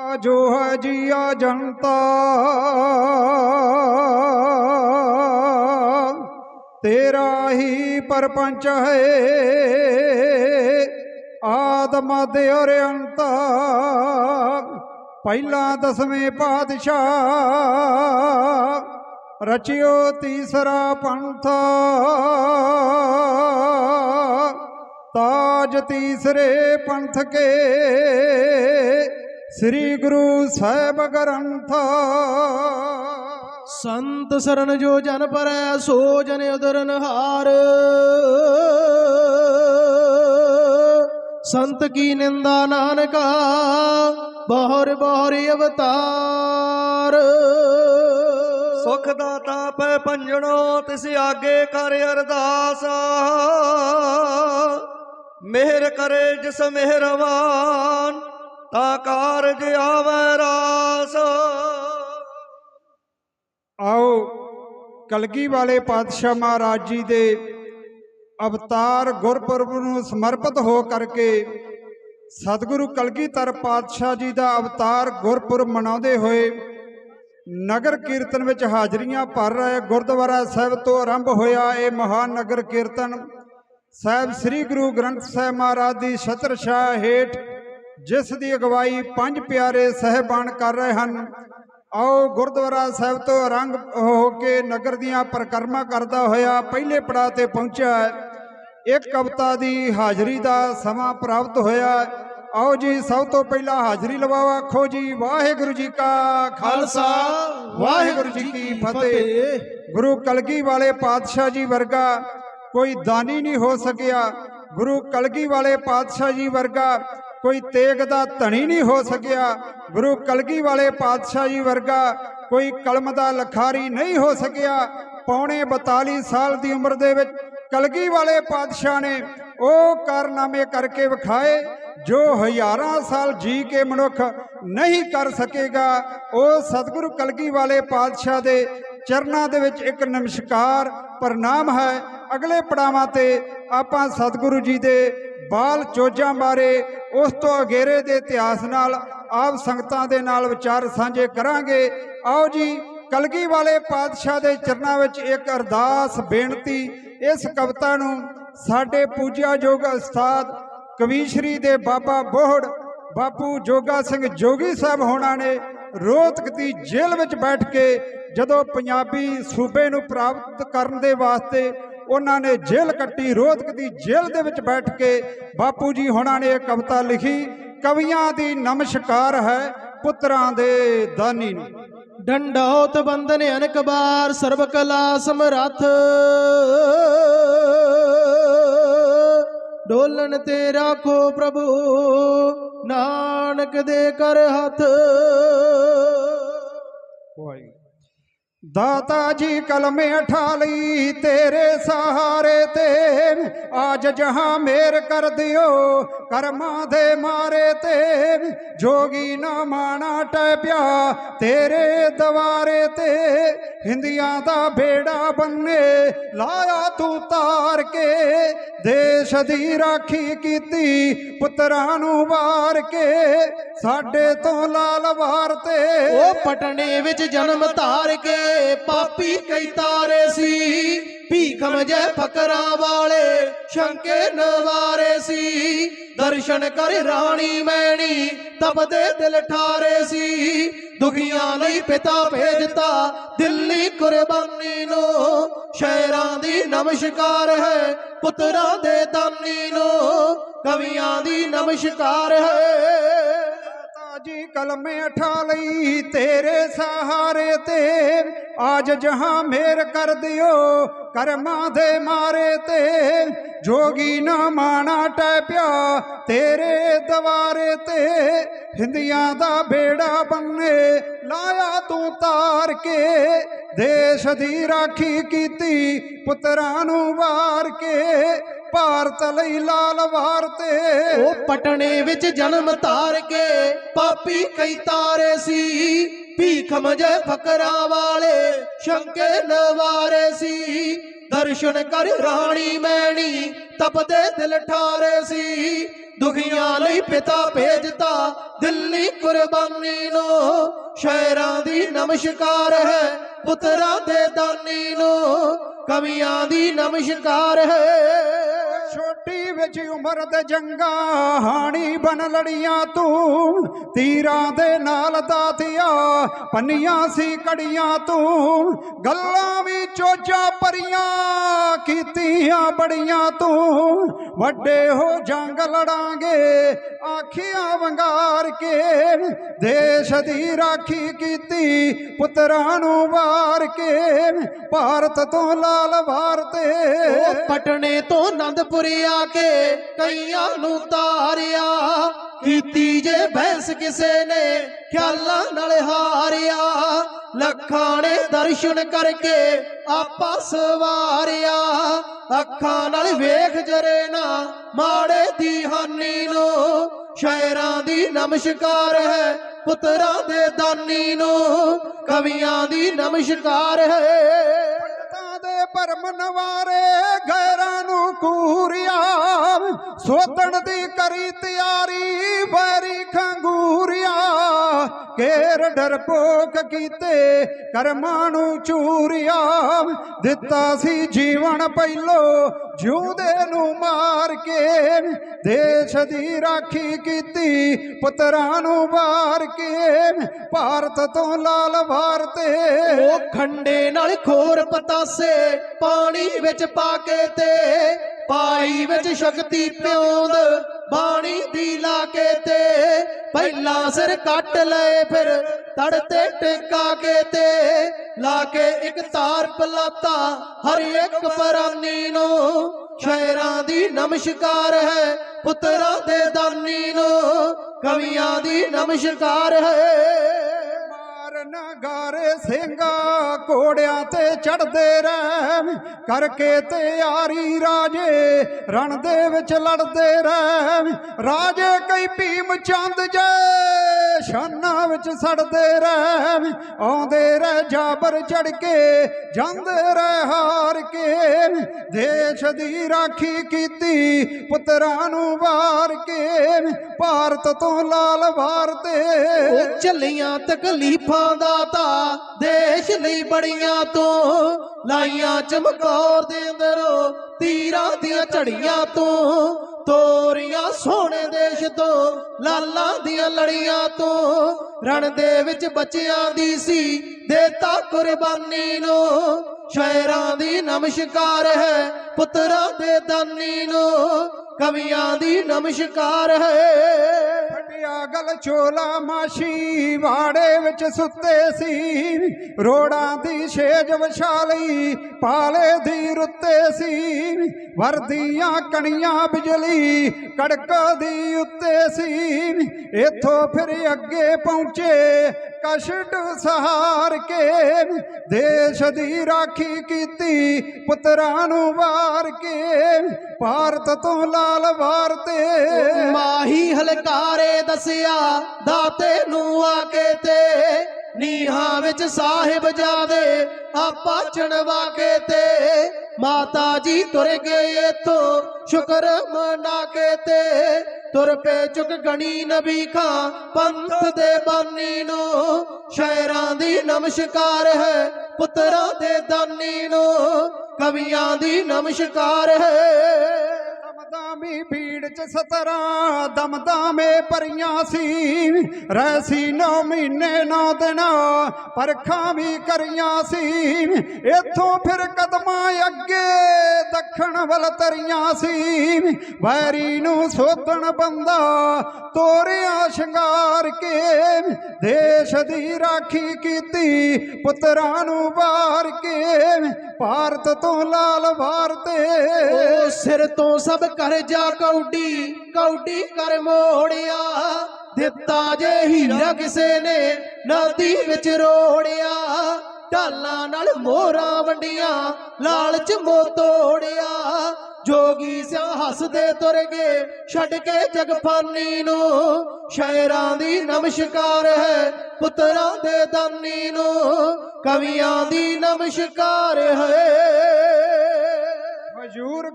ਜੋ ਹੈ ਜੀਆ ਜਨਤਾ ਤੇਰਾ ਹੀ ਪਰਪੰਚ ਹੈ। ਆਦਮ ਦੇ ਔਰ ਅੰਤ ਪਹਿਲਾ ਦਸਵੇਂ ਪਾਤਸ਼ਾਹ, ਰਚਿਓ ਤੀਸਰਾ ਪੰਥ, ਤਾਜ ਤੀਸਰੇ ਪੰਥ ਕੇ ਸ੍ਰੀ ਗੁਰੂ ਸਾਹਿਬ ਗ੍ਰੰਥ। ਸੰਤ ਸਰਨ ਜੋ ਜਨ ਪਰੈ ਸੋ ਜਨ ਉਦਰਨ ਹਾਰ ਸੰਤ ਕੀ ਨਿੰਦਾ ਨਾਨਕਾ ਬਹੁਰ ਬਹੁਰ ਅਵਤਾਰ। ਸੁਖ ਦਾਤਾ ਪੈ ਪੰਜਣੋ ਤਿਸ ਆਗੇ ਕਰ ਅਰਦਾਸ। ਮਿਹਰ ਕਰੇ ਜਿਸ ਮਿਹਰਵਾਨ। ਤਾ ਕਾਰਜ ਆਵੈ ਰਾਸ। ਆਓ, ਕਲਗੀ ਵਾਲੇ ਪਾਤਸ਼ਾਹ ਮਹਾਰਾਜ ਜੀ ਦੇ ਅਵਤਾਰ ਗੁਰਪੁਰਬ ਨੂੰ ਸਮਰਪਿਤ ਹੋ ਕਰਕੇ ਸਤਿਗੁਰੂ ਕਲਗੀਧਰ ਪਾਤਸ਼ਾਹ ਜੀ ਦਾ ਅਵਤਾਰ ਗੁਰਪੁਰਬ ਮਨਾਉਂਦੇ ਹੋਏ ਨਗਰ ਕੀਰਤਨ ਵਿੱਚ ਹਾਜ਼ਰੀਆਂ ਭਰ ਰਹੇ ਗੁਰਦੁਆਰਾ ਸਾਹਿਬ ਤੋਂ ਆਰੰਭ ਹੋਇਆ ਇਹ ਮਹਾਨ ਨਗਰ ਕੀਰਤਨ। ਸਾਹਿਬ ਸ੍ਰੀ ਗੁਰੂ ਗ੍ਰੰਥ ਸਾਹਿਬ ਮਹਾਰਾਜ ਦੀ ਛਤਰ ਛਾਇਆ ਹੇਠ ਜਿਸ ਦੀ ਅਗਵਾਈ ਪੰਜ ਪਿਆਰੇ ਸਹਿਬਾਨ ਕਰ ਰਹੇ ਹਨ, ਆਓ ਗੁਰਦੁਆਰਾ ਸਾਹਿਬ ਤੋਂ ਰੰਗ ਹੋ ਕੇ ਨਗਰ ਦੀਆਂ ਪਰਿਕਰਮਾ ਕਰਦਾ ਹੋਇਆ ਪਹਿਲੇ ਪੜਾਅ ਤੇ ਪਹੁੰਚਿਆ ਇੱਕ ਕਵਿਤਾ ਦੀ ਹਾਜ਼ਰੀ ਦਾ ਸਮਾਂ ਪ੍ਰਾਪਤ ਹੋਇਆ ਆਓ ਜੀ, ਸਭ ਤੋਂ ਪਹਿਲਾਂ ਹਾਜ਼ਰੀ ਲਵਾਓ, ਆਖੋ ਜੀ, ਵਾਹਿਗੁਰੂ ਜੀ ਕਾ ਖਾਲਸਾ, ਵਾਹਿਗੁਰੂ ਜੀ ਕੀ ਫਤਿਹ। ਗੁਰੂ ਕਲਗੀ ਵਾਲੇ ਪਾਤਸ਼ਾਹ ਜੀ ਵਰਗਾ ਕੋਈ ਦਾਨੀ ਨਹੀਂ ਹੋ ਸਕਿਆ। ਗੁਰੂ ਕਲਗੀ ਵਾਲੇ ਪਾਤਸ਼ਾਹ ਜੀ ਵਰਗਾ ਕੋਈ ਤੇਗ ਦਾ ਧਣੀ ਨਹੀਂ ਹੋ ਸਕਿਆ। ਗੁਰੂ ਕਲਗੀ ਵਾਲੇ ਪਾਤਸ਼ਾਹ ਜੀ ਵਰਗਾ ਕੋਈ ਕਲਮ ਦਾ ਲਖਾਰੀ ਨਹੀਂ ਹੋ ਸਕਿਆ। ਪੌਣੇ 42 ਸਾਲ ਦੀ ਉਮਰ ਦੇ ਵਿੱਚ ਕਲਗੀ ਵਾਲੇ ਪਾਤਸ਼ਾਹ ਨੇ ਉਹ ਕਾਰਨਾਮੇ ਕਰਕੇ ਵਿਖਾਏ, ਜੋ ਹਜ਼ਾਰਾਂ ਸਾਲ ਜੀ ਕੇ ਮਨੁੱਖ ਨਹੀਂ ਕਰ ਸਕੇਗਾ। ਉਹ ਸਤਿਗੁਰੂ ਕਲਗੀ ਵਾਲੇ ਪਾਤਸ਼ਾਹ ਦੇ ਚਰਨਾਂ ਦੇ ਵਿੱਚ ਇੱਕ ਨਮਸਕਾਰ, ਪ੍ਰਣਾਮ ਹੈ। ਅਗਲੇ ਪੜਾਵਾਂ ਤੇ ਆਪਾਂ ਸਤਿਗੁਰੂ ਜੀ ਦੇ ਬਾਲ ਚੋਜਾਂ ਬਾਰੇ ਉਸ ਤੋਂ ਅਗੇਰੇ ਦੇ ਇਤਿਹਾਸ ਨਾਲ, ਆਪ ਸੰਗਤਾਂ ਦੇ ਨਾਲ ਵਿਚਾਰ ਸਾਂਝੇ ਕਰਾਂਗੇ। ਆਓ ਜੀ ਕਲਗੀ ਵਾਲੇ ਪਾਤਸ਼ਾਹ ਦੇ ਚਰਨਾਂ ਵਿੱਚ ਇੱਕ ਅਰਦਾਸ, ਬੇਨਤੀ, ਇਸ ਕਵਿਤਾ ਨੂੰ ਸਾਡੇ ਪੂਜਿਆਯੋਗ ਉਸਤਾਦ ਕਵੀਸ਼ਰੀ ਦੇ ਬਾਬਾ ਬੋਹੜ, ਬਾਪੂ ਜੋਗਾ ਸਿੰਘ ਜੋਗੀ ਸਾਹਿਬ ਹੋਣਾ ਨੇ ਰੋਹਤਕ ਦੀ ਜੇਲ੍ਹ ਵਿੱਚ ਬੈਠ ਕੇ ਜਦੋਂ ਪੰਜਾਬੀ ਸੂਬੇ ਨੂੰ ਪ੍ਰਾਪਤ ਕਰਨ ਦੇ ਵਾਸਤੇ ਉਹਨਾਂ ਨੇ ਜੇਲ੍ਹ ਕੱਟੀ ਰੋਹਤਕ ਦੀ ਜੇਲ੍ਹ ਦੇ ਵਿੱਚ ਬੈਠ ਕੇ ਬਾਪੂ ਜੀ ਹੋਣਾ ਨੇ ਇਹ ਕਵਿਤਾ ਲਿਖੀ ਕਵੀਆਂ ਦੀ ਨਮਸਕਾਰ ਹੈ ਪੁੱਤਰਾਂ ਦੇ ਦਾਨੀ ਨੂੰ। ਡੰਡੋਤ ਬੰਦਨ ਅਨਕ ਬਾਰ ਸਰਬ ਕਲਾ ਸਮਰੱਥ। ਡੋਲਣ ਤੇ ਰਾਖੋ ਪ੍ਰਭੂ ਨਾਨਕ ਦੇ ਕਰ ਹੱਥ। ਦਾਤਾ ਜੀ ਕਲਮੇ ਉਠਾ ਲਈ ਤੇਰੇ ਸਹਾਰੇ ਤੇ ਆਜ ਜਹਾਂ ਮੇਰ ਕਰ ਦਿਓ, ਕਰਮਾਂ ਦੇ ਮਾਰੇ ਤੇ ਜੋਗੀ ਨਾ ਮਾਣਾ ਟੈਪਿਆ ਤੇਰੇ ਦਵਾਰੇ ਤੇ ਹਿੰਦੀਆਂ ਦਾ ਬੇੜਾ ਬੰਨੇ, ਲਾਇਆ ਤੂੰ ਤਾਰ ਕੇ, ਦੇਸ਼ ਦੀ ਰਾਖੀ ਕੀਤੀ, ਪੁੱਤਰਾਂ ਨੂੰ ਵਾਰ ਕੇ, ਸਾਡੇ ਤੋਂ ਲਾਲ ਵਾਰ ਤੇ ਉਹ ਪਟਨੇ ਵਿੱਚ ਜਨਮ ਧਾਰ ਕੇ ਪਾਪੀ ਕਈ ਤਾਰੇ ਸੀ। ਭੀਖ ਮਜੇ ਫਕਰਾਂ ਵਾਲੇ ਸ਼ੰਕੇ ਨਵਾਰੇ ਸੀ। ਦਰਸ਼ਨ ਕਰ ਰਾਣੀ ਮੈਣੀ, ਤਪਦੇ ਦਿਲ ਠਾਰੇ ਸੀ। ਦੁਖੀਆਂ ਲਈ ਪਿਤਾ ਭੇਜਤਾ ਦਿੱਲੀ ਕੁਰਬਾਨੀ ਨੂੰ। ਸ਼ਹਿਰਾਂ ਦੀ ਨਮਸਕਾਰ ਹੈ ਪੁੱਤਰਾਂ ਦੇ ਦਾਨੀ ਨੂੰ। ਕਵੀਆਂ ਦੀ ਨਮਸਕਾਰ ਹੈ ਜੀ ਕਲਮੇ ਉਠਾ ਲਈ, ਤੇਰੇ ਸਹਾਰੇ ਤੇ ਆਜ ਜਹਾਂ ਮੇਰ ਕਰ ਦਿਓ, ਕਰਮਾਂ ਦੇ ਮਾਰੇ ਤੇ। ਜੋਗੀ ਨਾ ਮਾਣਾ ਟੈਪਿਆ ਤੇਰੇ ਦਵਾਰੇ ਤੇ। ਹਿੰਦੀਆਂ ਦਾ ਬੇੜਾ ਬੰਨੇ, ਲਾਇਆ ਤੂੰ ਤਾਰ ਕੇ। ਦੇਸ਼ ਦੀ ਰਾਖੀ ਕੀਤੀ, ਪੁੱਤਰਾਂ ਨੂੰ ਵਾਰ ਭਾਰਤ ਲਈ ਲਾਲ ਵਾਰ ਤੇ ਉਹ ਪਟਨੇ ਵਿੱਚ ਜਨਮ ਧਾਰ ਕੇ ਪਾਪੀ ਕਈ ਤਾਰੇ ਸੀ। ਭੀਖ ਮਜੇ ਫਕਰਾਂ ਵਾਲੇ ਸ਼ੰਕੇ ਨਵਾਰੇ ਸੀ। ਦਰਸ਼ਨ ਕਰ ਰਾਣੀ ਮੈਣੀ ਤਪਦੇ ਦਿਲ ਠਾਰੇ ਸੀ। ਦੁਖੀਆਂ ਲਈ ਪਿਤਾ ਭੇਜਤਾ ਦਿੱਲੀ ਕੁਰਬਾਨੀ ਨੂੰ। ਸ਼ਹਿਰਾਂ ਦੀ ਨਮਸਕਾਰ ਹੈ ਪੁੱਤਰਾਂ ਦੇ ਦਾਨੀ ਨੂੰ। ਕਵੀਆਂ ਦੀ ਨਮਸਕਾਰ ਹੈ। ਛੋਟੀ ਵਿੱਚ ਉਮਰ ਦੇ ਜੰਗਾ ਹਾਣੀ ਬਨ ਲੜੀਆਂ ਤੂੰ। ਤੀਰਾਂ ਦੇ ਨਾਲ ਦਾਤਿਆ ਪੰਨੀਆਂ ਸੀ ਕੜੀਆਂ ਤੂੰ। ਗੱਲਾਂ ਵੀ ਚੋਚਾ ਪਰੀਆਂ ਕੀਤੀਆਂ ਬੜੀਆਂ ਤੂੰ। ਵੱਡੇ ਹੋ ਜੰਗ ਲੜਾਂਗੇ, ਆਖੀਆਂ ਵੰਗਾਰ ਕੇ। ਦੇਸ਼ ਦੀ ਰਾਖੀ ਕੀਤੀ ਪੁੱਤਰਾਂ ਨੂੰ ਵਾਰ ਕੇ। ਭਾਰਤ ਤੋਂ ਲਾਲ ਵਾਰ ਤੇ। ਪਟਨੇ ਤੋਂ ਆਨੰਦਪੁਰੀ ਆ ਕੇ ਕਈਆਂ ਨੂੰ ਤਾਰਿਆ। ਕੀਤੀ ਜੇ ਬਹਿਸ ਕਿਸੇ ਨੇ, ਖਿਆਲਾਂ ਨਾਲ ਹਾਰਿਆ। ਲੱਖਾਂ ਨੇ ਦਰਸ਼ਨ ਕਰਕੇ ਆਪਾ ਸਵਾਰਿਆ। ਅੱਖਾਂ ਨਾਲ ਵੇਖ ਜਰੇ ਨਾ, ਮਾੜੇ ਦੀ ਹਾਨੀ ਨੂੰ। ਸ਼ਾਇਰਾਂ ਦੀ ਨਮਸਕਾਰ ਹੈ, ਪੁੱਤਰਾਂ ਦੇ ਦਾਨੀ ਨੂੰ। ਕਵੀਆਂ ਦੀ ਨਮਸਕਾਰ ਹੈ। ਪੰਡਤਾਂ ਦੇ ਭਰਮ ਨਵਾਰੇ ਗੈਰਾਂ ਨੂੰ ਕੂਰੀਆ। ਸੋਤਣ ਦੀ ਕਰੀ ਤਿਆਰੀ, ਵੈਰੀ ਖੰਗੂਰਿਆ ਕੇਰ ਡਰਪੋਕ ਕੀਤੇ, ਕਰਮਾਂ ਨੂੰ ਚੂਰਿਆ ਦਿੱਤਾ ਸੀ ਜੀਵਨ ਪਹਿਲੋ, ਜਿਉਂਦੇ ਨੂੰ ਮਾਰ ਕੇ ਦੇਸ਼ ਦੀ ਰਾਖੀ ਕੀਤੀ, ਪੁੱਤਰਾਂ ਨੂੰ ਵਾਰ ਕੇ ਭਾਰਤ ਤੋਂ ਲਾਲ ਵਾਰ ਤੇ। ਉਹ ਖੰਡੇ ਨਾਲ ਖੋਰ ਪਤਾਸੇ ਪਾਣੀ ਵਿੱਚ ਪਾ ਕੇ ਤੇ, ਪਾਈ ਵਿੱਚ ਸ਼ਕਤੀ ਪਿਉਂਦ ਬਾਣੀ ਦੀ ਲਾ ਕੇ ਤੇ ਪਹਿਲਾ ਸਿਰ ਕੱਟ ਲਏ, ਫਿਰ ਤੜ ਤੇ ਟੇਕਾ ਕੇ ਤੇ ਲਾ ਕੇ ਇੱਕ ਤਾਰ ਪਲਾਤਾ, ਹਰ ਇੱਕ ਪਰਾਨੀ ਨੂੰ। ਸ਼ਾਇਰਾਂ ਦੀ ਨਮਸਕਾਰ ਹੈ, ਪੁੱਤਰਾਂ ਦੇ ਦਾਨੀ ਨੂੰ। ਕਵੀਆਂ ਦੀ ਨਮਸਕਾਰ ਹੈ। ਨਗਾਰੇ ਸਿੰਘਾ ਕੋੜਿਆਂ ਤੇ ਚੜਦੇ ਰਹਿ ਕਰਕੇ ਤੇ ਯਾਰੀ ਰਾਜੇ ਰਣ ਦੇ ਵਿੱਚ ਲੜਦੇ ਰਹਿ ਰਾਜੇ ਕਈ ਭੀਮ ਚੰਦ ਜੇ ਸ਼ਾਨਾਂ ਵਿੱਚ ਸੜਦੇ ਰਹਿ ਆਉਂਦੇ ਰਹਿ ਜਾਬਰ ਚੜ ਕੇ, ਜਾਂਦੇ ਰਹਿ ਹਾਰ ਕੇ ਦੇਸ਼ ਦੀ ਰਾਖੀ ਕੀਤੀ, ਪੁੱਤਰਾਂ ਨੂੰ ਵਾਰ ਕੇ ਭਾਰਤ ਤੋਂ ਲਾਲ ਵਾਰ ਤੇ। ਉਹ ਚੱਲੀਆਂ ਤਕਲੀਫਾਂ ਦਾ ਤਾਂ ਦੇਸ਼ ਲਈ ਬੜੀਆਂ ਤੋਂ ਲਾਈਆਂ ਚਮਕੌਰ ਦੇ ਅੰਦਰੋਂ, ਤੀਰਾਂ ਦੀਆਂ ਝੜੀਆਂ ਤੋਂ ਤੋਰੀਆਂ ਸੋਹਣੇ ਦੇਸ਼ ਤੋਂ, ਲਾਲਾਂ ਦੀਆਂ ਲੜੀਆਂ ਤੋਂ। ਰਣ ਦੇ ਵਿੱਚ ਬੱਚਿਆਂ ਦੀ ਸੀ, ਦੇਤਾ ਕੁਰਬਾਨੀ ਨੂੰ। ਸ਼ਾਇਰਾਂ ਦੀ ਨਮਸਕਾਰ ਹੈ, ਪੁੱਤਰਾਂ ਦੇ ਦਾਨੀ ਨੂੰ। ਕਵੀਆਂ ਦੀ ਨਮਸਕਾਰ ਹੈ। ਫਟਿਆ ਗਲ ਚੋਲਾ ਮਾਸ਼ੀ ਵਾੜੇ ਵਿੱਚ ਸੁੱਤੇ ਸੀ। ਰੋੜਾਂ ਦੀ ਛੇਜ ਵਿਛਾਲੀ, ਪਾਲੇ ਦੀ ਰੁੱਤੇ ਸੀ। ਵਰਦੀਆਂ ਕਣੀਆਂ ਬਿਜਲੀ ਕੜਕਦੀ ਉੱਤੇ ਸੀ। ਇਥੋਂ ਫਿਰ ਅੱਗੇ ਪਹੁੰਚੇ ਕਸ਼ਟ ਸਹਾਰ ਕੇ। ਦੇਸ਼ ਦੀ ਰਾਖੀ ਕੀਤੀ ਪੁੱਤਰਾਂ ਨੂੰ ਵਾਰ ਕੇ। ਭਾਰਤ ਤੋਂ ਲਾਲ ਵਾਰ ਤੇ ਮਾਹੀ ਹਲਕਾਰੇ ਦੱਸਿਆ, ਦਾਤੇ ਨੂੰ ਆ ਕੇ ਤੇ ਨੀਹਾਂ ਵਿੱਚ ਸਾਹਿਬ ਜਾਦੇ ਆਪਾ ਚਣਵਾ ਕੇ ਤੇ ਮਾਤਾ ਜੀ ਤੁਰ ਗਏ ਇਥੋਂ, ਸ਼ੁਕਰ ਮਨਾ ਕੇ ਤੇ ਤੁਰ ਪਏ ਚੁੱਕ ਗਣੀ ਨਬੀ ਖਾਂ, ਪੰਥ ਦੇ ਬਾਨੀ ਨੂੰ ਸ਼ਾਇਰਾਂ ਦੀ ਨਮਸਕਾਰ ਹੈ, ਪੁੱਤਰਾਂ ਦੇ ਦਾਨੀ ਨੂੰ, ਕਵੀਆਂ ਦੀ ਨਮਸਕਾਰ ਹੈ। ਦਮਦਾਮੀ ਭੀੜ ਚ ਸਤਰਾਂ, ਦਮਦਾਮੇ ਪਰੀਆਂ ਸੀ। ਰਹਿਸੀ ਨੌ ਮਹੀਨੇ, ਨੌ ਦਿਨ ਪਰਖਾਂ ਵੀ ਕਰੀਆਂ ਸੀ। ਇੱਥੋਂ ਫਿਰ ਕਦਮਾਂ ਅੱਗੇ, ਦੱਖਣ ਵੱਲ ਤਰੀਆਂ ਸੀ। ਵੈਰੀ ਨੂੰ ਸੋਧਣ ਬੰਦਾ ਤੋਰਿਆ ਸ਼ਿੰਗਾਰ ਕੇ। ਦੇਸ਼ ਦੀ ਰਾਖੀ ਕੀਤੀ, ਪੁੱਤਰਾਂ ਨੂੰ ਵਾਰ ਕੇ। ਭਾਰਤ ਤੋਂ ਲਾਲ ਵਾਰ ਤੇ ਸਿਰ ਤੋਂ ਸਭ ਕਰਜਾ ਕੌਡੀ ਕੌਡੀ ਕਰ ਮੋੜਿਆ। ਦਿੱਤਾ ਜੇ ਹੀਰਾ ਕਿਸੇ ਨੇ, ਨਦੀ ਵਿੱਚ ਰੋੜਿਆ। ਢਾਲਾਂ ਨਾਲ ਮੋਹਰਾਂ ਵੰਡੀਆਂ, ਲਾਲਚ ਮੋ ਤੋੜਿਆ। ਜੋਗੀ ਸਿਆ ਹੱਸਦੇ ਤੁਰ ਗਏ, ਛੱਡ ਕੇ ਜਗਫਾਨੀ ਨੂੰ। ਸ਼ਾਇਰਾਂ ਦੀ ਨਮਸਕਾਰ ਹੈ, ਪੁੱਤਰਾਂ ਦੇ ਦਾਨੀ ਨੂੰ। ਕਵੀਆਂ ਦੀ ਨਮਸਕਾਰ ਹੈ। ਹਜੂਰ